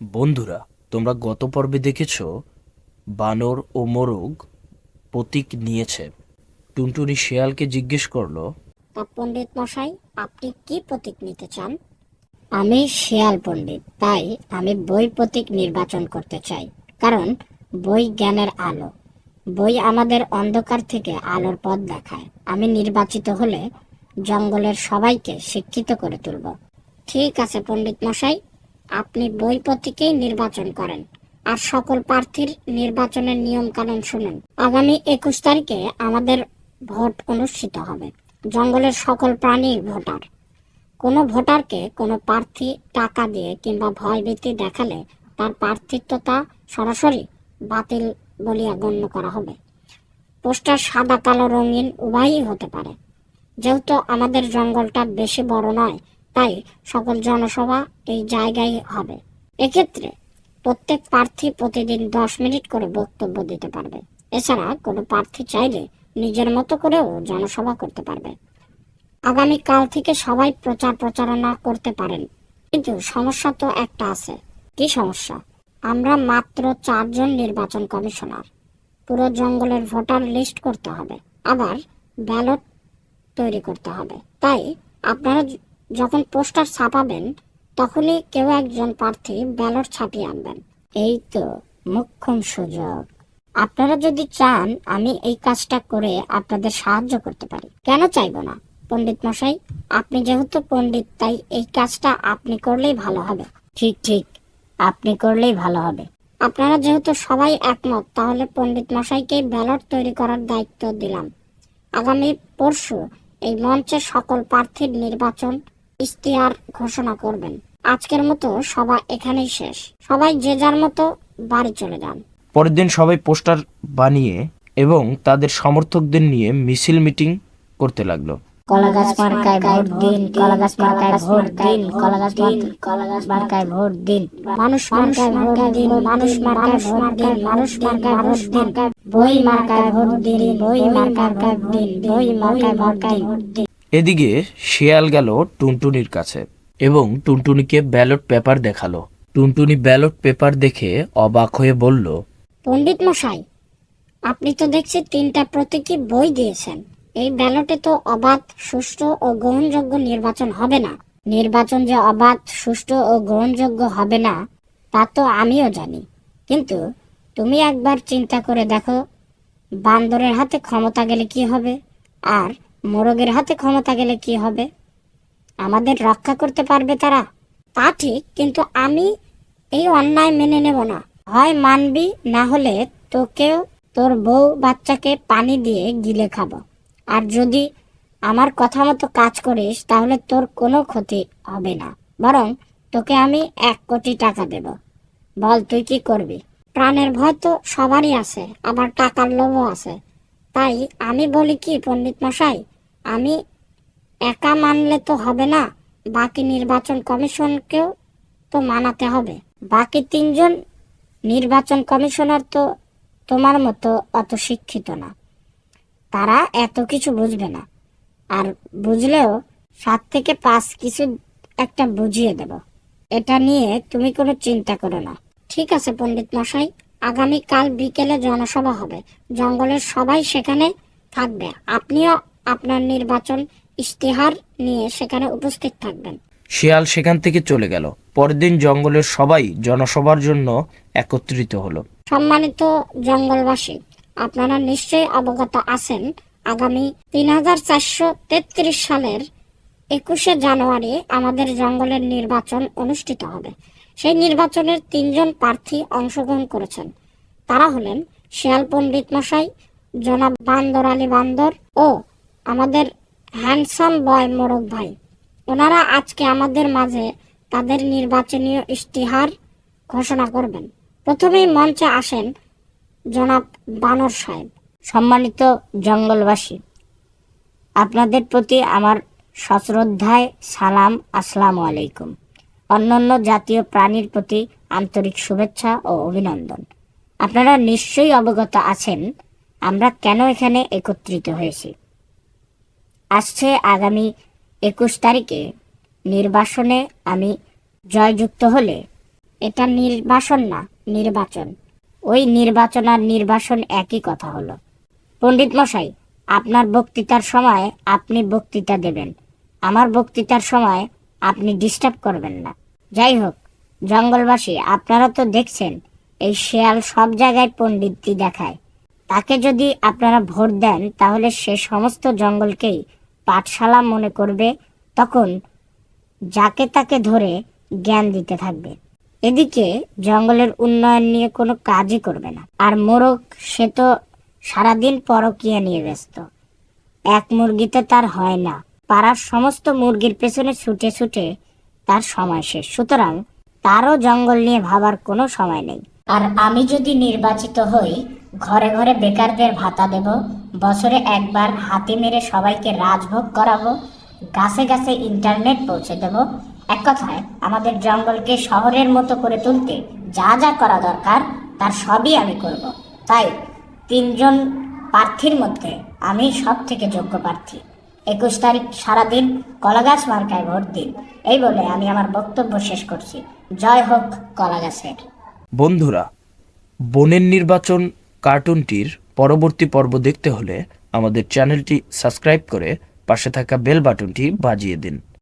বন্ধুরা, তোমরা গত পর্বে দেখেছ, বানর ও মোরগ প্রতীক নিয়েছে। টুনটুনি শেয়ালকে জিজ্ঞেস করল, তা পণ্ডিত মশাই, আপনি কি প্রতীক নিতে চান? আমি শেয়াল পণ্ডিত, তাই আমি বই প্রতীক নির্বাচন করতে চাই। কারণ বই জ্ঞানের আলো। বই আমাদের অন্ধকার থেকে আলোর পথ দেখায়। আমি নির্বাচিত হলে জঙ্গলের সবাইকে শিক্ষিত করে তুলব। ঠিক আছে পণ্ডিত মশাই আপনি বই প্রতীকেই নির্বাচন করেন আর সকল প্রার্থীর নির্বাচনের নিয়ম কানুন শুনুন। আগামী একুশ তারিখে আমাদের ভোট অনুষ্ঠিত হবে। জঙ্গলের সকল প্রাণী ভোটার। কোনো ভোটারকে কোনো প্রার্থী টাকা দিয়ে কিংবা ভয়ভীতি দেখালে তার প্রার্থিত্বতা সরাসরি বাতিল বলিয়া গণ্য করা হবে। পোস্টার সাদা, কালো, রঙিন উভয়ই হতে পারে। যেহেতু আমাদের জঙ্গলটা বেশি বড় নয় তাই সকল জনসভা এই জায়গায় হবে। এক্ষেত্রে প্রত্যেক প্রার্থী প্রতিদিন দশ মিনিট করে বক্তব্য দিতে পারবে। এছাড়া কোনো প্রার্থী চাইলে নিজের মতো করেও জনসভা করতে পারবে। আগামী কাল থেকে সবাই প্রচার প্রচারণা করতে পারেন। কিন্তু সমস্যা তো একটা আছে। কি সমস্যা? আমরা মাত্র চারজন নির্বাচন কমিশনার। পুরো জঙ্গলের ভোটার লিস্ট করতে হবে। আবার ব্যালট তৈরি করতে হবে। তাই আপনারা যখন পোস্টার ছাপাবেন, তখনই কেউ একজন প্রার্থী ব্যালট ছাপিয়ে আনবেন। এই তো মুখ্যম সুযোগ। আপনারা যদি চান, আমি এই কাজটা করে আপনাদের সাহায্য করতে পারি। কেন চাইব না? পণ্ডিত মশাই, আপনি যেহেতু পণ্ডিত, তাই এই কাজটা আপনি করলেই ভালো হবে। ঠিক ঠিক, আপনি করলেই ভালো হবে। আপনারা যেহেতু সবাই একমত, তাহলে পণ্ডিত মশাইকেই ব্যালট তৈরি করার দায়িত্ব দিলাম। আগামী পরশু এই মঞ্চে সকল প্রার্থীর নির্বাচন ইশতেহার ঘোষণা করবেন। আজকের মতো সভা এখানেই শেষ। সবাই যে যার মতো বাড়ি চলে যান। পরের দিন সবাই পোস্টার বানিয়ে এবং তাদের সমর্থকদের নিয়ে মিছিল মিটিং করতে লাগল। কলা গাছ মার্কায় ভোট দিন কলা মার্কায় ভোট দিন কলা গাছ মার্কায় ভোট দিন। মানুষ মার্কায় ভোট দিন মানুষ মার্কায় ভোট দিন মানুষ মার্কায় ভোট দিন। বই মার্কায় ভোট দিন বই মার্কায় ভোট দিন বই মার্কায় মার্কায় ভোট দিন। এদিকে শেয়াল গেল টুনটুনির কাছে এবং টুনটুনিকে ব্যালট পেপার দেখাল। টুনটুনি ব্যালট পেপার দেখে অবাক হয়ে বলল, পণ্ডিত মশাই, আপনি তো দেখছি তিনটা প্রতীকী বই দিয়েছেন। এই ব্যালটে তো অবাধ, সুষ্ঠু ও গ্রহণযোগ্য নির্বাচন হবে না। নির্বাচন যে অবাধ, সুষ্ঠু ও গ্রহণযোগ্য হবে না, তা তো আমিও জানি। কিন্তু তুমি একবার চিন্তা করে দেখো, বান্দরের হাতে ক্ষমতা গেলে কি হবে? আর মোরগের হাতে ক্ষমতা গেলে কি হবে? আমাদের রক্ষা করতে পারবে তারা? তা ঠিক, কিন্তু আমি এই অন্যায় মেনে নেব না। হয় মানবি, না হলে তোকেও, তোর বউ বাচ্চাকে পানি দিয়ে গিলে খাব। আর যদি আমার কথা মতো কাজ করিস, তাহলে তোর কোনো ক্ষতি হবে না। বরং তোকে আমি এক কোটি টাকা দেব। বল, তুই কি করবি? প্রাণের ভয় তো সবারই আছে, আবার টাকার লোভও আছে। তাই আমি বলি কি পণ্ডিত মশাই আমি একা মানলে তো হবে না, বাকি নির্বাচন কমিশনকেও তো মানাতে হবে। বাকি তিনজন নির্বাচন কমিশনার তো তোমার মতো অত শিক্ষিত না। তারা এত কিছু বুঝবে না। আর বুঝলেও সাত থেকে পাঁচ কিছু একটা বুঝিয়ে দেব। এটা নিয়ে তুমি কোনো চিন্তা করো না। ঠিক আছে পণ্ডিত মশাই আগামী কাল বিকেলে জনসভা হবে। জঙ্গলের সবাই সেখানে থাকবে। আপনিও আপনার নির্বাচন ইশতেহার নিয়ে সেখানে উপস্থিত থাকবেন। শিয়াল সেখান থেকে চলে গেল। পরের দিন জঙ্গলের সবাই জনসভার জন্য একত্রিত হলো। সম্মানিত জঙ্গলবাসী আপনারা নিশ্চয়ই অবগত আছেন আগামী তিন হাজার চারশো তেত্রিশ সালের একুশে জানুয়ারি আমাদের জঙ্গলের নির্বাচন অনুষ্ঠিত হবে। সেই নির্বাচনের তিনজন প্রার্থী অংশগ্রহণ করেছেন। তারা হলেন শিয়াল পণ্ডিত মশাই জনাব বান্দর আলী বান্দর ও আমাদের হ্যান্ডসাম বয় মোরক ভাই। ওনারা আজকে আমাদের মাঝে তাদের নির্বাচনীয় ইশতেহার ঘোষণা করবেন। প্রথমেই মঞ্চে আসেন জনাব বানর সাহেব। সম্মানিত জঙ্গলবাসী, আপনাদের প্রতি আমার সশ্রদ্ধায় সালাম, আসসালামু আলাইকুম। অন্যান্য জাতীয় প্রাণীর প্রতি আন্তরিক শুভেচ্ছা ও অভিনন্দন। আপনারা নিশ্চয়ই অবগত আছেন, আমরা কেন এখানে একত্রিত হয়েছি? আসছে আগামী একুশ তারিখে। নির্বাসনে আমি জয়যুক্ত হলে। এটা নির্বাসন না, নির্বাচন। ওই নির্বাচন আর নির্বাসন একই কথা হলো। পণ্ডিত মশাই, আপনার বক্তৃতার সময় আপনি বক্তৃতা দেবেন। আমার বক্তৃতার সময় আপনি ডিস্টার্ব করবেন না। যাই হোক, জঙ্গলবাসী, আপনারা তো দেখছেন, এই শেয়াল সব জায়গায় পণ্ডিতটি দেখায়। তাকে যদি আপনারা ভোট দেন, তাহলে সে সমস্ত জঙ্গলকেই পাঠশালা মনে করবে, তখন যাকে তাকে ধরে জ্ঞান দিতে থাকবে। এদিকে জঙ্গলের উন্নয়ন নিয়ে কোনো কাজই করবে না। আর মোরগ সে তো সারাদিন পরকিয়া নিয়ে ব্যস্ত। এক মুরগিতে তার হয় না। পাড়ার সমস্ত মুরগির পেছনে ছুটে ছুটে তার সময় শেষ। সুতরাং তারও জঙ্গল নিয়ে ভাবার কোনো সময় নেই। আর আমি যদি নির্বাচিত হই ঘরে ঘরে বেকারদের ভাতা দেব, বছরে একবার হাতি মেরে সবাইকে রাজভোগ করাবো, গাছে গাছে ইন্টারনেট পৌঁছে দেব। এক কথায়, আমাদের জঙ্গলকে শহরের মতো করে তুলতে যা যা করা দরকার, তার সবই আমি করব। তাই, তিনজন প্রার্থীর মধ্যে আমি সব থেকে যোগ্য প্রার্থী। একুশ তারিখ সারাদিন কলাগাছ মার্কায় ভোট দিন। এই বলে আমি আমার বক্তব্য শেষ করছি। জয় হোক কলাগাছের। বন্ধুরা, বনের নির্বাচন কার্টুনটির পরবর্তী পর্ব দেখতে হলে আমাদের চ্যানেলটি সাবস্ক্রাইব করে পাশে থাকা বেল বাটনটি বাজিয়ে দিন।